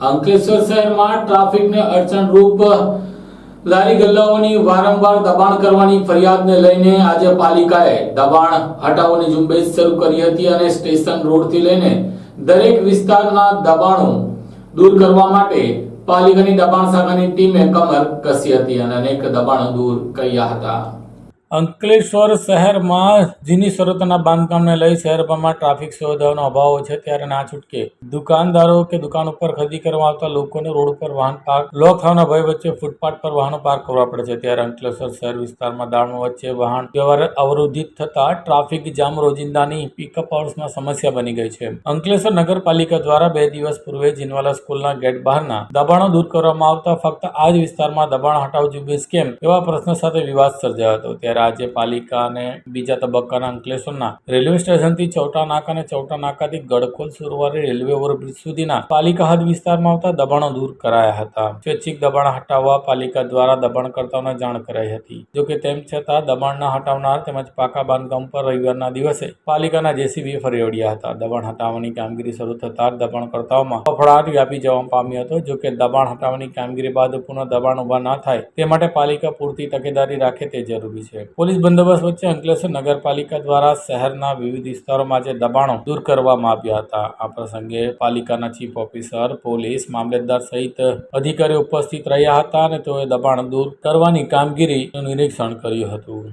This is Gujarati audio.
અંકલેશ્વર શહેરમાં ટ્રાફિકને અડચણરૂપ લારી ગલ્લાઓની વારંવાર દબાણ કરવાની ફરિયાદને લઈને આજે પાલિકાએ દબાણ હટાવવાની ઝુંબેશ શરૂ કરી હતી અને સ્ટેશન રોડથી લઈને દરેક વિસ્તારના દબાણો દૂર કરવા માટે પાલિકાની દબાણ શાખાની ટીમે કમર કસી હતી અને અનેક દબાણો દૂર કર્યા હતા. અંકલેશ્વર શહેરમાં ઝીની શરતોના બાંધકામને લઈ શહેરમાં ટ્રાફિક સુવિધાઓનો અભાવ છે ત્યારે ના છૂટકે. દુકાનદારો કે દુકાન ઉપર ખરીદી કરવા આવતા લોકોને રોડ ઉપર વાહન પાર્ક લોક થવાના ભય વચ્ચે ફૂટપાથ પર વાહનો પાર્ક કરવા પડે છે. ત્યારે અંકલેશ્વર શહેર વિસ્તારમાં દાળમાં વચ્ચે વાહન વ્યવહાર અવરોધિત થતા ટ્રાફિક જામ રોજિંદાની પિકઅપ અવર્સમાં સમસ્યા બની ગઈ છે. અંકલેશ્વર નગરપાલિકા દ્વારા બે દિવસ પૂર્વે જીનવાલા સ્કૂલના ગેટ બહારના દબાણો દૂર કરવામાં આવતા ફક્ત આ જ વિસ્તારમાં દબાણ હટાવ ઝુંબેશ કેમ એવા પ્રશ્ન સાથે વિવાદ સર્જાયો હતો. ત્યારે આજે પાલિકા અને બીજા તબક્કાના અંકલેશ્વરના રેલવે સ્ટેશનથી ચૌટા નાકા અને ચૌટા નાકાથી ગડખોલ સુરવારી રેલવે ઓવરબ્રિજ સુધીના પાલિકા હદ વિસ્તારમાં આવતા દબાણો દૂર કરાયા હતા. સ્વૈચ્છિક દબાણ હટાવવા પાલિકા દ્વારા દબાણકર્તાઓને જાણ કરાઈ હતી. જોકે તેમ છતાં દબાણ હટાવનાર તેમજ પાકા બાંધકામ પર રવિવારના દિવસે પાલિકાના જેસીબી ફરી વળ્યા હતા. દબાણ હટાવવાની કામગીરી શરૂ થતાં દબાણકર્તાઓમાં ફફડાટ વ્યાપી જવા પામ્યો હતો. જોકે દબાણ હટાવવાની કામગીરી બાદ પુનઃ દબાણ ઊભા ન થાય તે માટે પાલિકા પૂરતી તકેદારી રાખે તે જરૂરી છે. પોલીસ બંદોબસ્ત વચ્ચે અંકલેશ્વર નગરપાલિકા દ્વારા શહેરના વિવિધ વિસ્તારોમાં જે દબાણો દૂર કરવામાં આવ્યા હતા, આ પ્રસંગે પાલિકાના ચીફ ઓફિસર, પોલીસ, મામલતદાર સહિત અધિકારીઓ ઉપસ્થિત રહ્યા હતા અને તેઓએ દબાણ દૂર કરવાની કામગીરીનું નિરીક્ષણ કર્યું હતું.